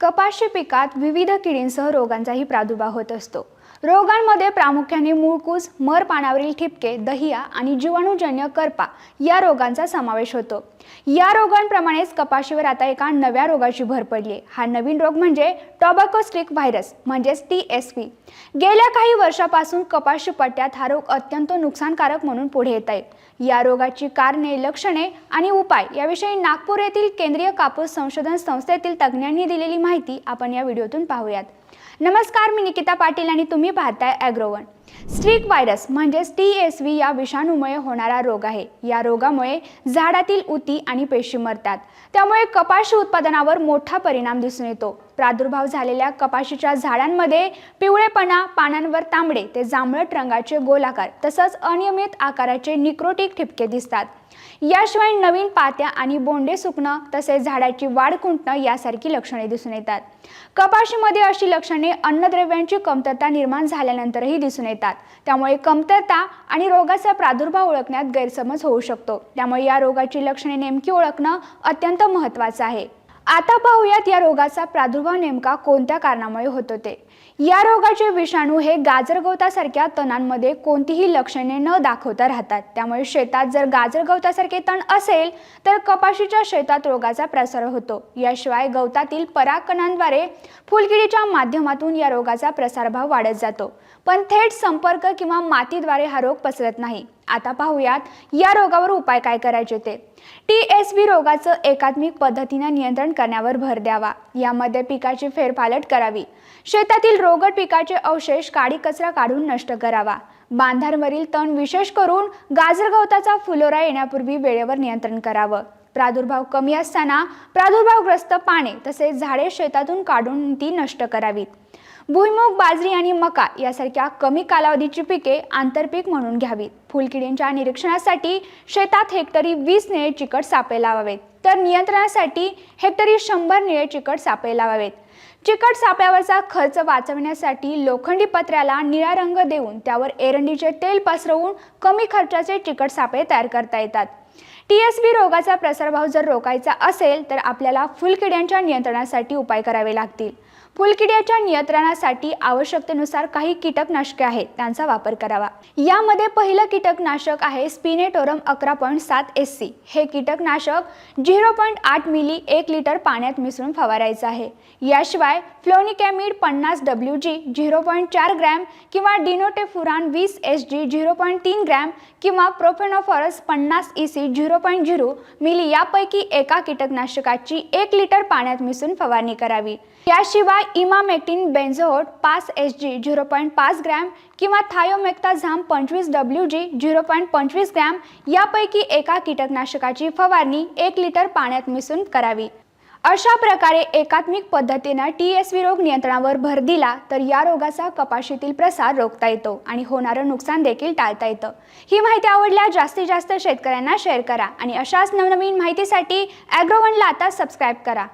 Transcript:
कपाशी पिकात विविध किडींसह रोगांचाही प्रादुर्भाव होत असतो. रोगांमध्ये प्रामुख्याने मूळकूस मर पानावरील ठिपके दहिया आणि जीवाणूजन्य करपा या रोगांचा समावेश होतो. या रोगांप्रमाणेच कपाशीवर आता एका नव्या रोगाची भर पडली आहे. हा नवीन रोग म्हणजे टॉबॅको स्टिक व्हायरस म्हणजेच टी एस पी. गेल्या काही वर्षापासून कपाशी पट्ट्यात हा रोग अत्यंत नुकसानकारक म्हणून पुढे येत आहे. या रोगाची कारणे लक्षणे आणि उपाय याविषयी नागपूर येथील केंद्रीय कापूस संशोधन संस्थेतील तज्ज्ञांनी दिलेली माहिती आपण या व्हिडिओतून पाहूयात. नमस्कार मी निकिता पाटील आणि तुम्ही पाहताय ॲग्रोवन स्ट्रीक व्हायरस म्हणजेच टी एस व्ही या विषाणूमुळे होणारा रोग आहे. या रोगामुळे झाडातील उती आणि पेशी मरतात. त्यामुळे कपाशी उत्पादनावर मोठा परिणाम दिसून येतो. प्रादुर्भाव झालेल्या कपाशीच्या झाडांमध्ये पिवळेपणा पानांवर तांबडे ते जांभळट रंगाचे गोलाकार तसंच अनियमित आकाराचे निक्रोटिक ठिपके दिसतात. याशिवाय नवीन पात्या आणि बोंडे सुकणं तसेच झाडाची वाढ खुंटणं यासारखी लक्षणे दिसून येतात. कपाशीमध्ये अशी लक्षणे अन्नद्रव्यांची कमतरता निर्माण झाल्यानंतरही दिसून येतात. त्यामुळे कमतरता आणि रोगाचा प्रादुर्भाव ओळखण्यात गैरसमज होऊ शकतो. त्यामुळे या रोगाची लक्षणे नेमकी ओळखणं अत्यंत महत्त्वाचं आहे. आता पाहूयात या रोगाचा प्रादुर्भाव नेमका कोणत्या कारणामुळे होतो ते या रोगाचे विषाणू हे गाजर गवतासारख्या तणांमध्ये कोणतीही लक्षणे न दाखवता राहतात. त्यामुळे शेतात जर गाजर गवतासारखे तण असेल तर कपाशीच्या शेतात रोगाचा प्रसार होतो. याशिवाय गवतातील परागकणांद्वारे फुलकिडीच्या माध्यमातून या रोगाचा प्रसारभाव वाढत जातो. पण थेट संपर्क किंवा मातीद्वारे हा रोग पसरत नाही. आता पाहूयात या रोगावर उपाय काय करायचे ते? टी एस बी रोगाचं एकात्मिक पद्धतीनं नियंत्रण करण्यावर भर द्यावा. यामध्ये पिकाची फेरपालट करावी. शेतातील रोगट पिकाचे अवशेष काडी कचरा काढून नष्ट करावा. बांधांवरील तण विशेष करून गाजर गवताचा फुलोरा येण्यापूर्वी वेळेवर नियंत्रण करावं. प्रादुर्भाव कमी असताना प्रादुर्भावग्रस्त पाने तसेच झाडे शेतातून काढून ती नष्ट करावीत. भुईमूग बाजरी आणि मका यासारख्या कमी कालावधीची पिके आंतरपीक म्हणून घ्यावीत. फुलकिडींच्या निरीक्षणासाठी शेतात हेक्टरी वीस निळे चिकट सापे लावावेत. तर नियंत्रणासाठी हेक्टरी शंभर निळे चिकट सापे लावावेत. चिकट साप्यावरचा खर्च वाचवण्यासाठी लोखंडी पत्र्याला निळा रंग देऊन त्यावर एरंडीचे तेल पसरवून कमी खर्चाचे चिकट सापळे तयार करता येतात. टी एस बी रोगाचा प्रसारभाव जर रोखायचा असेल तर आपल्याला फुलकिड्यांच्या नियंत्रणासाठी उपाय करावे लागतील. फुलकिड्याच्या नियंत्रणासाठी आवश्यकतेनुसार काही कीटकनाशके आहेत त्यांचा वापर करावा. यामध्ये पहिलं कीटकनाशक आहे स्पिनेटोरम अकरा पॉईंट सात एस सी हे कीटकनाशक झिरो पॉईंट आठ मिली एक लिटर पाण्यात मिसळून फवारायचं आहे. याशिवाय फ्लोनिकॅमिड पन्नास डब्ल्यू जी झिरो पॉईंट चार ग्रॅम किंवा डिनोटेफुरान वीस एस जी झिरो पॉईंट तीन ग्रॅम किंवा प्रोफेनोफॉरस पन्नास E C zero point zero ml यापैकी एका कीटकनाशकाची एक लिटर पाण्यात मिसळून फवारणी करावी. याशिवाय इमामेटिन बेन्झोट पाच एस जी झिरो पॉईंट पाच ग्रॅम किंवा थायोमेक्ताझाम पंचवीस डब्ल्यू जी झिरो पॉईंट पंचवीस ग्रॅम यापैकी एका कीटकनाशकाची फवारणी एक लिटर पाण्यात मिसळून करावी. अशा प्रकारे एकात्मिक पद्धतीनं टी एस व्ही रोग नियंत्रणावर भर दिला तर या रोगाचा कपाशीतील प्रसार रोखता येतो आणि होणारं नुकसान देखील टाळता येतं. ही माहिती आवडल्यास जास्तीत जास्त शेतकऱ्यांना शेअर करा आणि अशाच नवनवीन माहितीसाठी ॲग्रोवनला आता सबस्क्राईब करा.